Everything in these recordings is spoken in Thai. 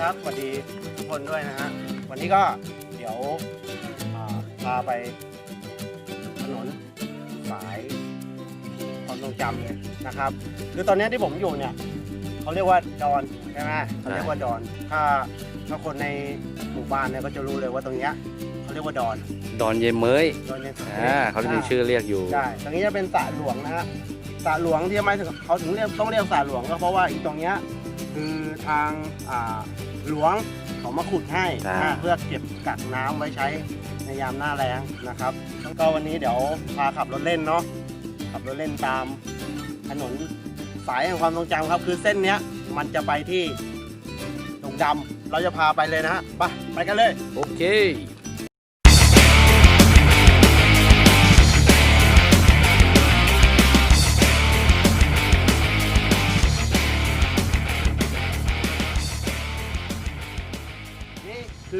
ครับสวัสดีทุกคนด้วยนะฮะวันนี้ก็เดี๋ยวอ่าพาไปถนนสายความทรงจำเลยนะครับ คือตอนนี้ที่ผมอยู่เนี่ยเขาเรียกว่าดอนใช่ไหมเขาเรียกว่าดอนถ้าถ้าคนในหมู่บ้านเนี่ยก็จะรู้เลยว่าตรงเนี้ยเขาเรียกว่าดอนดอนเยเมยดอนเนี่ย อ่าเขาจะมีชื่อเรียกอยู่ ใช่ตรงนี้จะเป็นสระหลวงนะฮะสระหลวงที่ทำไมถึงเขาถึงเรียกต้องเรียกสระหลวงก็เพราะว่าอีตรงเนี้ย คือทางอ่าหลวงเขามาขุดให้อ่านะเพื่อเก็บกักน้ำไว้ใช้ในยามหน้าแล้งนะครับแล้วก็วันนี้เดี๋ยวพาขับรถเล่นเนาะขับรถเล่นตามถนนสายแห่งความทรงจำครับ คือเส้นเนี้ยมันจะไปที่ดงดำเราจะพาไปเลยนะฮะไปไปกันเลย โอเค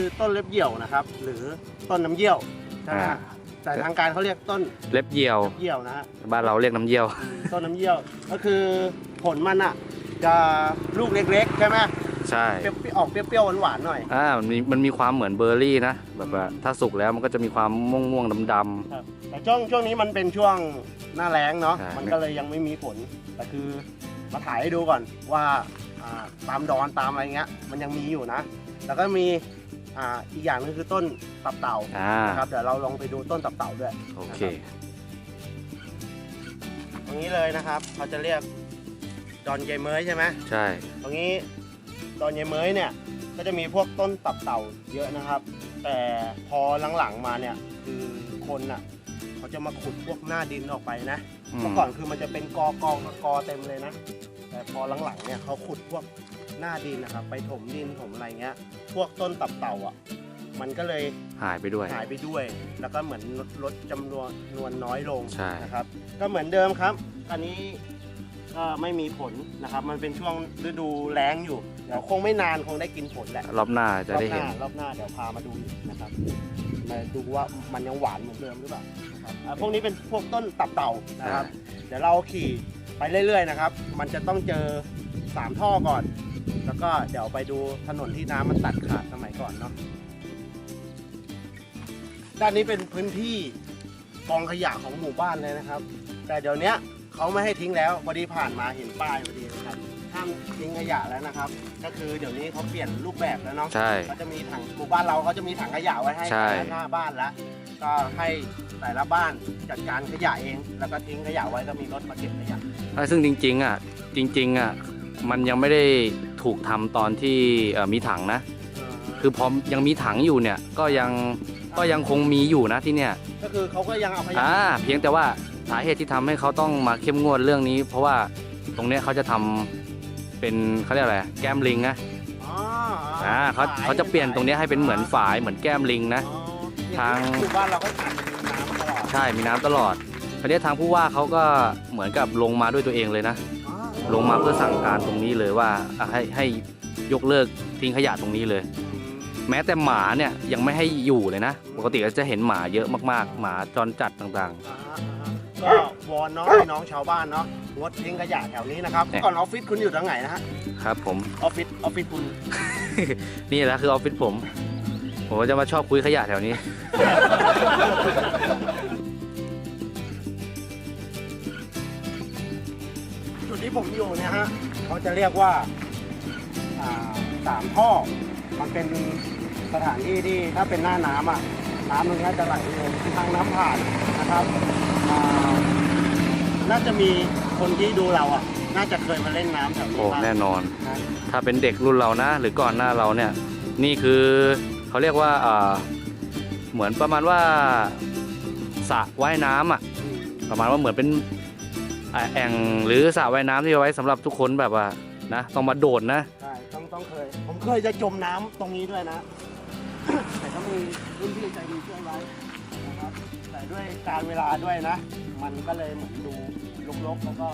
คือต้นเล็บเหยี่ยวนะครับ หรือต้นน้ำเยี่ยวใช่ไหมฮะอ่าแต่ทางการเขาเรียกต้นเล็บเหยี่ยวเยี่ยวนะฮะบ้านเราเรียกน้ำเยี่ยว ต้นน้ำเยี่ยว ก็คือผลมันอะจะลูกเล็กๆใช่ไหมใช่ เปรี้ยวๆออกเปรี้ยวๆหวานๆหน่อย อ่ามันมีมันมีความเหมือนเบอร์รี่นะ แบบว่าถ้าสุกแล้วมันก็จะมีความม่วงม่วงๆดำ ครับแต่ช่วงช่วงนี้มันเป็นช่วงหน้าแล้งเนาะ ใช่ มันก็เลยยังไม่มีผล แต่คือมาถ่ายให้ดูก่อนว่าอ่าตามดอนตามอะไรเงี้ย มันยังมีอยู่นะ แล้วก็มี อ่าอีกอย่างหนึงคือต้นตับเต่าๆอ่านะครับเดี๋ยวเราลองไปดูต้นตับเต่าด้วยโอเค ตรงนี้เลยนะครับเขาจะเรียกดอนเยเมยใช่ไหมใช่ ตรงนี้ดอนเยเมยเนี่ยก็จะมีพวกต้นตับเต่าเยอะนะครับ แต่พอหลังๆมาเนี่ยคือคนน่ะเขาจะมาขุดพวกหน้าดินออกไปนะอืม เมื่อก่อนคือมันจะเป็นกอกองกอเต็มเลยนะ แต่พอหลังๆเนี่ยเขาขุดพวก หน้าดินนะครับ ไปถมดินถมอะไรเงี้ย พวกต้นตับเต่าอะ มันก็เลยหายไปด้วย หายไปด้วย แล้วก็เหมือนลดลดจำนวนนวนน้อยลงใช่ นะครับ ก็เหมือนเดิมครับ อันนี้ก็ไม่มีผลนะครับ มันเป็นช่วงฤดูแล้งอยู่ เดี๋ยวคงไม่นานคงได้กินผลแหละ รอบหน้าจะได้รอบหเห็นน้ารอบหน้าเดี๋ยวพามาดูอีกนะครับ มาดูว่ามันยังหวานเหมือนเดิมหรือเปล่านะครับอ่าพวกนี้เป็นพวกต้นตับเต่านะครับ เดี๋ยวเราขี่ไปเรื่อยๆนะครับ มันจะต้องเจอสามท่อก่อน แล้วก็เดี๋ยวไปดูถนนที่น้ำมันตัดขาดสมัยก่อนเนาะด้านนี้เป็นพื้นที่กองขยะของหมู่บ้านเลยนะครับ แต่เดี๋ยวเนี้ยเขาไม่ให้ทิ้งแล้วพอดีผ่านมาเห็นป้ายพอดีนะครับห้ามทิ้งขยะแล้วนะครับ ก็คือเดี๋ยวนี้เขาเปลี่ยนรูปแบบแล้วเนาะใช่ เขาจะมีถังหมู่บ้านเราเขาจะมีถังขยะไว้ให้ใช่ หน้าบ้านแล้วก็ให้แต่ละบ้านจัดการขยะเอง แล้วก็ทิ้งขยะไว้ก็มีรถมาเก็บขยะอะซึ่งจริงๆอะจริงๆอะมันยังไม่ได้ ถูกทำตอนที่เอ่อมีถังนะ คือพอยังมีถังอยู่เนี่ยก็ยังก็ยังคงมีอยู่นะที่เนี่ย ก็คือเขาก็ยังเอาขยะอ่าเพียงแต่ว่าสาเหตุที่ทำให้เขาต้องมาเข้มงวดเรื่องนี้ เพราะว่าตรงเนี้ยเขาจะทำเป็นเขาเรียกอะไรแก้มลิงนะอ๋ออ่าเขาเขาจะเปลี่ยนตรงเนี้ยให้เป็นเหมือนฝายเหมือนแก้มลิงนะ อ๋อทางหมู่บ้านเราก็ขาดน้ำตลอดใช่มีน้ำตลอดทีนี้ทางผู้ว่าเขาก็เหมือนกับลงมาด้วยตัวเองเลยนะอ๋อ ลงมาเพื่อสั่งการตรงนี้เลยว่าอะให้ให้ยกเลิกทิ้งขยะตรงนี้เลย แม้แต่หมาเนี่ยยังไม่ให้อยู่เลยนะ ปกติก็จะเห็นหมาเยอะมากๆ หมาจรจัดต่างอ่าฮะอ่าฮะก็วอนเนาะพี่น้องชาวบ้านเนาะงดทิ้งขยะแถวนี้นะครับเนี่ย ก่อนออฟฟิศคุณอยู่ตรงไหนนะฮะๆครับผม ออฟฟิศออฟฟิศคุณนี่แหละคือออฟฟิศผม ผมก็จะมาชอบคุยขยะแถวนี้ ที่ผมอยู่เนี่ยฮะเขาจะเรียกว่าอ่าสามท่อ มันเป็นสถานที่ที่ถ้าเป็นหน้าน้ำอะน้ำมันก็จะไหลลงทางน้ำผ่านนะครับอ่าน่าจะมีคนที่ดูเราอะ น่าจะเคยมาเล่นน้ำแถวนี้โอ้บ้างแน่นอน นะถ้าเป็นเด็กรุ่นเรานะ หรือก่อนหน้าเราเนี่ย นี่คือเขาเรียกว่าอ่าเหมือนประมาณว่าสระว่ายน้ำอะอืมประมาณว่าเหมือนเป็นอ่า แอ่งหรือสระว่ายน้ำที่เอาไว้สำหรับทุกคนแบบว่านะต้องมาโดดนะ ใช่ต้องต้องเคย ผมเคยจะจมน้ำตรงนี้ด้วยนะ แต่ก็มีรุ่นพี่ใจดีช่วยไว้นะครับแต่ด้วยการเวลาด้วยนะ มันก็เลยเหมือนดูลกๆแล้วก็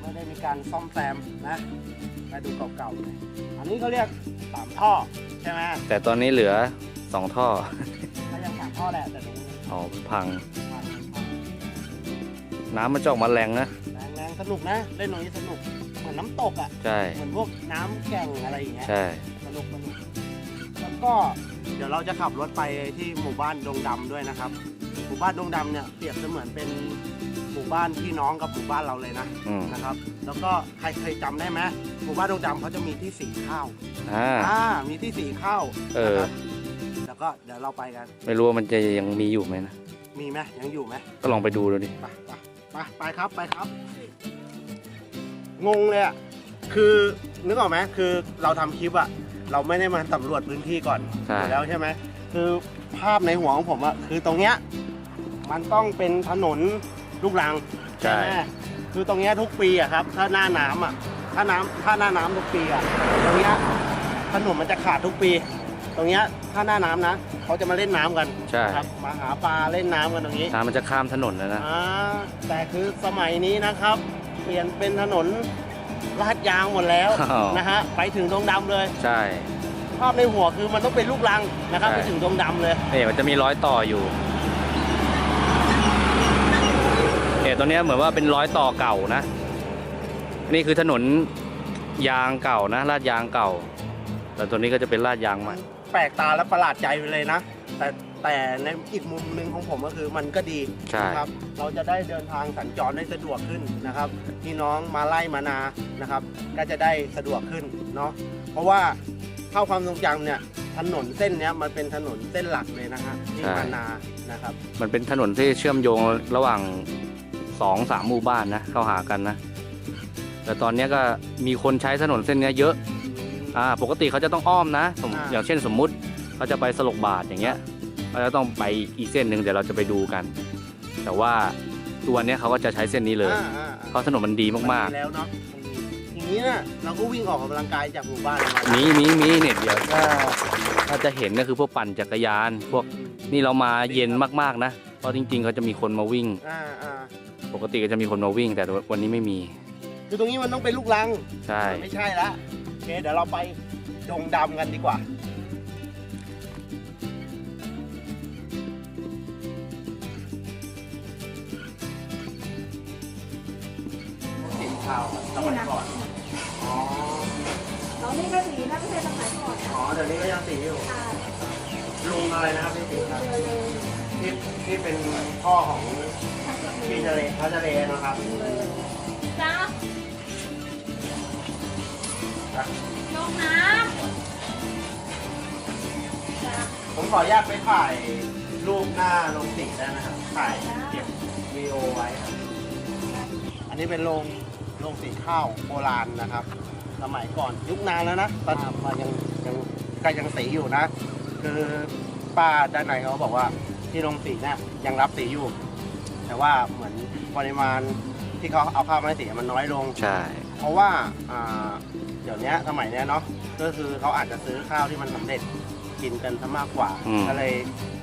ไม่ได้มีการซ่อมแซมนะมาดูเก่าๆเลยอันนี้เขาเรียกสามท่อใช่ไหมแต่ตอนนี้เหลือสองท่อก็ยังสามท่อแหละแต่ตรงนี้อ๋อพังมัน น้ำมันจะออกมาแรงนะ แรงแรงสนุกนะ เล่นตรงนี้สนุก เหมือนน้ำตกอะ ใช่ เหมือนพวกน้ำแก่งอะไรอย่างเงี้ย ใช่สนุกนุกสนุก แล้วก็เดี๋ยวเราจะขับรถไปที่หมู่บ้านดงดำด้วยนะครับ หมู่บ้านดงดำเนี่ยเปรียบเสมือนเป็นหมู่บ้านพี่น้องกับหมู่บ้านเราเลยนะ อืมนะครับ แล้วก็ใครเคยจำได้ไหมหมู่บ้านดงดำเขาจะมีที่สีข้าว อ่า อ่า มีที่สีข้าวเออ นะครับแล้วก็เดี๋ยวเราไปกัน ไม่รู้ว่ามันจะยังมีอยู่ไหมนะ มีไหมยังอยู่ไหมก็ลองไปดูดูดิ ไปไป ไปไปครับไปครับ งงเลยอะคือนึกออกไหมคือเราทำคลิปอะ เราไม่ได้มาสำรวจพื้นที่ก่อนใช่ อยู่แล้วใช่ไหมคือภาพในหัวของผมอะคือตรงเนี้ยมันต้องเป็นถนนลูกรังใช่ ไหมคือตรงเนี้ยทุกปีอะครับ ถ้าหน้าน้ำอะถ้าน้ำถ้าหน้าน้ำทุกปีอะตรงเนี้ยถนนมันจะขาดทุกปี ตรงเนี้ยถ้าหน้าน้ำนะเขาจะมาเล่นน้ำกันใช่ ครับมาหาปลาเล่นน้ำกันตรงนี้น้ำมันจะข้ามถนนแล้วนะอ่าแต่คือสมัยนี้นะครับ เปลี่ยนเป็นถนนลาดยางหมดแล้วอ้าวนะฮะไปถึงดงดำเลย ใช่ ภาพในหัวคือมันต้องเป็นลูกรังนะครับใช่ ไปถึงดงดำเลย นี่มันจะมีร้อยต่ออยู่เอ๋ตัวเนี้ยเหมือนว่าเป็นร้อยต่อเก่านะ นี่คือถนนยางเก่านะลาดยางเก่า แต่ตัวนี้ก็จะเป็นลาดยางใหม่ แปลกตาและประหลาดใจไปเลยนะ แต่แต่ในอีกมุมหนึ่งของผมก็คือมันก็ดีใช่ นะครับ เราจะได้เดินทางสัญจรได้สะดวกขึ้นนะครับพี่น้องมาไล่มานานะครับ ก็จะได้สะดวกขึ้นเนาะเพราะว่าเข้าความทรงจำเนี่ยถนนเส้นเนี้ยมันเป็นถนนเส้นหลักเลยนะฮะที่มานานะครับ มันเป็นถนนที่เชื่อมโยงระหว่างสองสามหมู่บ้านนะเข้าหากันนะ แต่ตอนเนี้ยก็มีคนใช้ถนนเส้นเนี้ยเยอะ อ่าปกติเขาจะต้องอ้อมนะสมอ่า อย่างเช่นสมมุติเขาจะไปสลกบาทอย่างเงี้ยเขาจะต้องไปอีกเส้นหนึ่งเดี๋ยวเราจะไปดูกัน แต่ว่าตัวเนี้ยเขาก็จะใช้เส้นนี้เลยอ่าอ่าเพราะถนนมันดีมากนแล้วเนาะทีนี้เนี่ยเราก็วิ่งออกกำลังกายจากหมู่บ้านมาๆมีมีมีเนี่ยเดี๋ยวถ้าถ้าจะเห็นก็คือพวกปั่นจักรยาน พวกนี่เรามาเย็นมากๆนะเพราะจริงๆเขาจะมีคนมาวิ่ง อ่าอ่าปกติก็จะมีคนมาวิ่ง แต่วันนี้ไม่มีคือตรงนี้มันต้องเป็นลูกรังใช่ มันไม่ใช่ละโอ เคเดี๋ยวเราไปดงดำกันดีกว่าสีขาวสมัยก่อน อ๋อน้องนี่ก็สีนะไม่ใช่สมัยก่อนอ๋อ เดี๋ยวนี้ก็ยังสีอยู่ ค่ะลุงอะไรนะครับพี่สีครับเลยเลยที่ที่เป็นพ่อของทั้งหมดเลพี่ยทะเลพระทะเลนะครับ จ้า ลงน้ำจ้าผมขออนุญาตไปถ่ายรูปหน้าโรงสีได้นะครับ ถ่ายเก็บวีดีโอไว้ครับ อันนี้เป็นโรงโรงสีข้าวโบราณนะครับ สมัยก่อนยุคนานแล้วนะตอนมายังยังก็ยังสีอยู่นะ คือป้าด้านในเขาบอกว่าที่โรงสีเนี่ยยังรับสีอยู่ แต่ว่าเหมือนปริมาณที่เขาเอาข้าวมาให้สีมันน้อยลง ใช่ เพราะว่าอ่าเดี๋ยวนี้สมัยเนี้ยเนาะก็คือเขาอาจจะซื้อข้าวที่มันสำเร็จกินกันซะมากกว่า อืม ก็เลย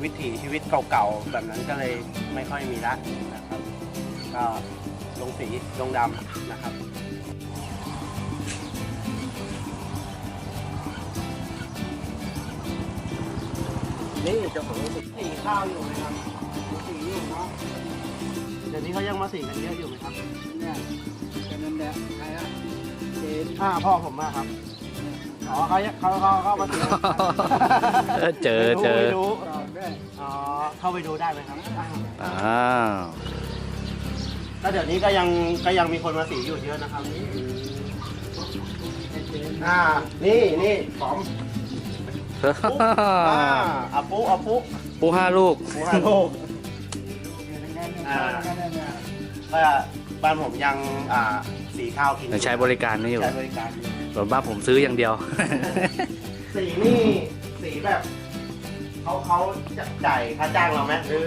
วิถีชีวิตเก่าๆแบบนั้นก็เลยไม่ค่อยมีละนะครับ ก็ลงสีลงดำนะครับ นี่เจ้าของสีสีข้าวอยู่ไหมครับสีอยู่เนาะเดี๋ยวนี้เขายังมาสีกันเยอะอยู่ไหมครับเนี่ยจะนั่นแหละใครอะ เจนอ่าพ่อผมมาครับอ๋อเขาเขาเขาเขามาถึงเออเจอเจอ ไม่รู้เราด้วยอ๋อเข้าไปดูได้ไหมครับอ่าอ้าวแล้วเดี๋ยวนี้ก็ยังก็ยังมีคนมาสีอยู่เยอะนะครับไอ้เจนอ่านี่นี่ผอมอ่ปุ๊บอ่าาอาปุ๊อาปุ๊ปูห้าลูก ปูฮาโลกอยู่ในงานอ่างานเนี่ยก็บ้านผมยังอ่า สีข้าวกินยังใช้บริการไม่อยู่ใช้บริการอยู่ส่วนบ้านผมซื้ออย่างเดียว สีนี่สีแบบเขาเขาจะจ่ายค่าจ้างเราไหมหรือ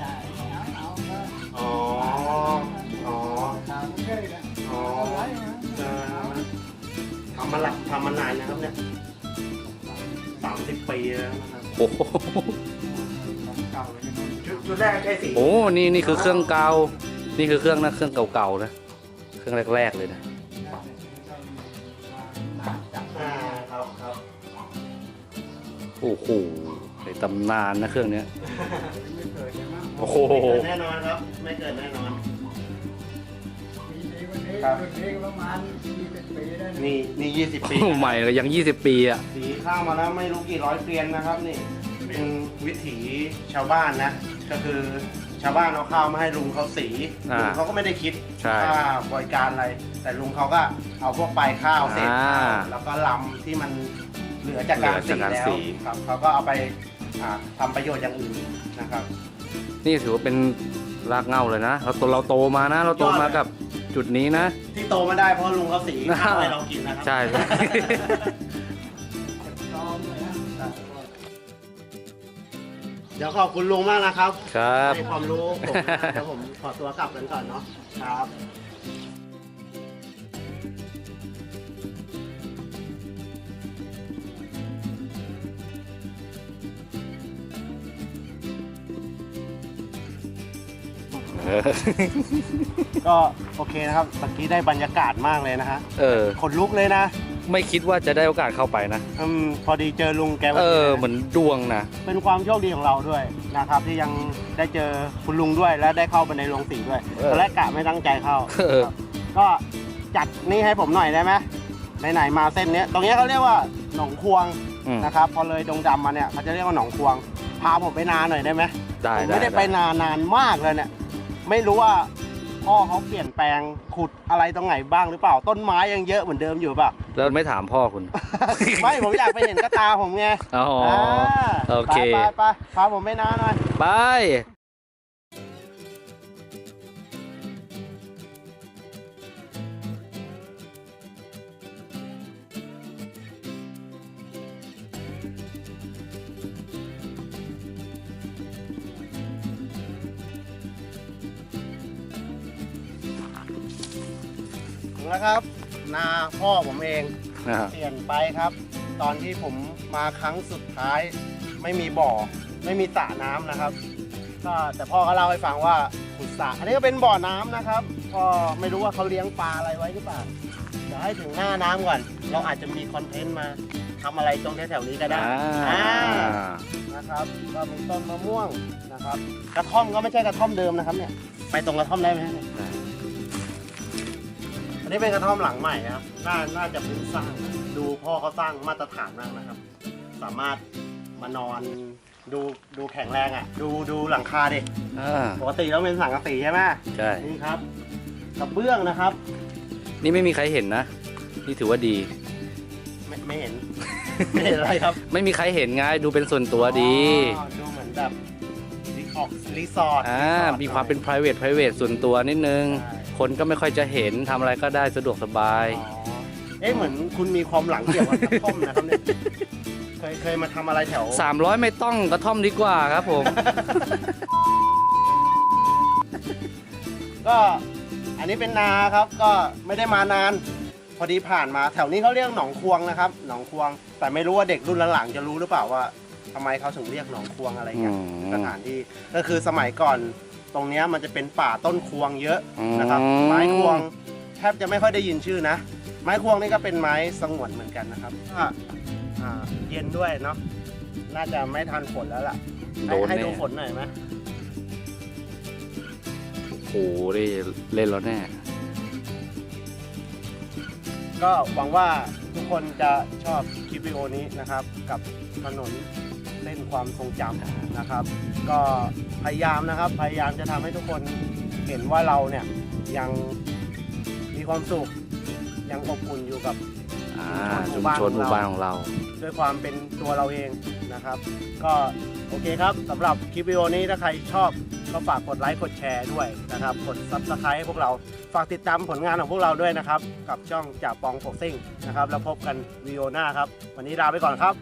จ่ายเอาเอาก็อ๋ออ๋อถามเรื่อยๆนะอ๋อเอาไว้นะเออทำมาละทำมานานนะครับเนี่ยสามสิบปีแล้วนะครับโอ้โหของเก่าเลยนะชุดชุดแรกใช่สี โอ้นี่นี่คือเครื่องเก่า นี่คือเครื่องนะเครื่องเก่าๆนะเค รื่องแรก ๆ เลยนะอ่าครับครับโอ้โหในตำนานนะเครื่องเนี้ยไม่เคยใช่ไหมโอ้โหไม่เกิดแน่นอนครับ ไม่เกิดแน่นอน มีดีกว่านี้ครับรุ่นนี้ประมาณ20ปีได้นะนี่นี่ยี่สิบปีใหม่เลยยัง 20 ปีอะ สีข้าวมาแล้วไม่รู้กี่ร้อยเกวียนนะครับ นี่เป็นวิถีชาวบ้านนะ ก็คือ ชาวบ้านเอาข้าวมาให้ลุงเขาสีอ่าลุงเขาก็ไม่ได้คิดใช่ค่าบริการอะไร แต่ลุงเขาก็เอาพวกปลายข้าวเศษข้าวอ่าแล้วก็ลำที่มันเหลือจากการเหลือสีจากการแล้วสี ครับเขาก็เอาไปอ่าทำประโยชน์อย่างอื่นนะครับ นี่ถือว่าเป็นรากเหง้าเลยนะ เราโตเราโตมานะ เราโตมากับจุดนี้นะ ที่โตมาได้เพราะลุงเขาสีข้าวให้เรากินนะครัใช่ใช่ เดี๋ยวขอบคุณลุงมากนะครับครับให้ความรู้ผมเดี๋ยวผมขอตัวกลับกันก่อนเนาะครับก็โอเคนะครับเมื่อกี้ได้บรรยากาศมากเลยนะฮะเออ ขนลุกเลยนะ ไม่คิดว่าจะได้โอกาสเข้าไปนะ อืมพอดีเจอลุงแกพเอดีอนะเหมือนดวงนะ เป็นความโชคดีของเราด้วยนะครับ ที่ยังได้เจอคุณลุงด้วยและได้เข้าไปในโรงสีด้วยเออตอนแรกกะไม่ตั้งใจเข้าเออ ครับก็จัดนี่ให้ผมหน่อยได้ไหมไหนๆมาเส้นเนี้ยตรงเนี้ยเขาเรียกว่าหนองควงอืมนะครับ พอเลยดงดำมาเนี่ยเขาจะเรียกว่าหนองควง พาผมไปนานหน่อยได้ไหม ได้ผมได้ไม่ได้ไปนานนานมากเลยเนี่ย ไม่รู้ว่า พ่อเขาเปลี่ยนแปลงขุดอะไรตรงไหนบ้างหรือเปล่าต้นไม้ยังเยอะเหมือนเดิมอยู่เปล่ะแล้วไม่ถามพ่อคุณ ไม่ผมอยากไปเห็นกระตาผมไงอ๋ออาโอเค ไปไปไปพาผมไปนานหน่อย ไป แล้วครับ นาพ่อผมเองนะฮะเปลี่ยนไปครับ ตอนที่ผมมาครั้งสุดท้าย ไม่มีบ่อ ไม่มีสระน้ำนะครับ ก็แต่พ่อก็เล่าให้ฟังว่าขุดสระอันนี้ก็เป็นบ่อน้ำนะครับก็ไม่รู้ว่าเขาเลี้ยงปลาอะไรไว้หรือเปล่าเดี๋ยวให้ถึงหน้าน้ำก่อน เราอาจจะมีคอนเทนต์มาทำอะไรตรงแถวๆนี้ก็ได้ อ่าอ่านะครับก็มีต้นมะม่วงนะครับ กระท่อมก็ไม่ใช่กระท่อมเดิมนะครับเนี่ย ไปตรงกระท่อมได้ไหมฮะเนี่ย อันนี้เป็นกระท่อมหลังใหม่นะครับ น่า น่าจะเพิ่งสร้างนะดูพ่อเขาสร้างมาตรฐานมากนะครับ สามารถมานอน ดู ดูแข็งแรงอะ ดูดูหลังคาดิอ่าปกติต้องเป็นสังกะสีใช่ไหมใช่ นี่ครับกระเบื้องนะครับ นี่ไม่มีใครเห็นนะ นี่ถือว่าดี ไม่ไม่เห็น ไม่เห็นอะไรครับไม่มีใครเห็นไงดูเป็นส่วนตัวดี อ๋อดูเหมือนแบบรีออกรีสอร์ทอ่ารีสอร์ทมีความเป็น private private ส่วนตัวนิดนึง ใช่ คนก็ไม่ค่อยจะเห็นทำอะไรก็ได้สะดวกสบาย อ๋อเอ๊ะเหมือนคุณมีความหลังเกี่ยวกับกระท่อมนะครับเนี่ย เคยเคยมาทำอะไรแถว300 ไม่ต้องกระท่อมดีกว่าครับผม ก็ อันนี้เป็นนาครับ ก็ไม่ได้มานาน พอดีผ่านมาแถวนี้เขาเรียกหนองควงนะครับ หนองควง แต่ไม่รู้ว่าเด็กรุ่นหลังๆจะรู้หรือเปล่าว่าทำไมเขาถึงเรียกหนองควงอะไรเงี้ยอืม สถานที่ก็คือสมัยก่อน ตรงเนี้ยมันจะเป็นป่าต้นควงเยอะนะครับ อืม ไม้ควงแทบจะไม่ค่อยได้ยินชื่อนะ ไม้ควงนี่ก็เป็นไม้สงวนเหมือนกันนะครับก็อ่าเย็นด้วยเนาะน่าจะไม่ทันฝนแล้วล่ะโดให้นให้แน่ดูฝนหน่อยไหมโอ้โหนี่เล่นแล้วแน่ ก็หวังว่าทุกคนจะชอบคลิปวิดีโอนี้นะครับ กับถนน เส้นความทรงจำนะครับ ก็พยายามนะครับพยายามจะทำให้ทุกคนเห็นว่าเราเนี่ยยังมีความสุขยังอบอุ่นอยู่กับอ่าชุชุมมชชนนหหมู่มู่บ้าบ้านนขขอองงเราเรา ด้วยความเป็นตัวเราเองนะครับ ก็โอเคครับสำหรับคลิปวิดีโอนี้ถ้าใครชอบก็ฝากกดไลค์กดแชร์ด้วยนะครับ กดซับสไครต์ให้พวกเราฝากติดตามผลงานของพวกเราด้วยนะครับ กับช่องจ่าปองโฟกซิ่งนะครับ แล้วพบกันวิดีโอหน้าครับ วันนี้ลาไปก่อนครับ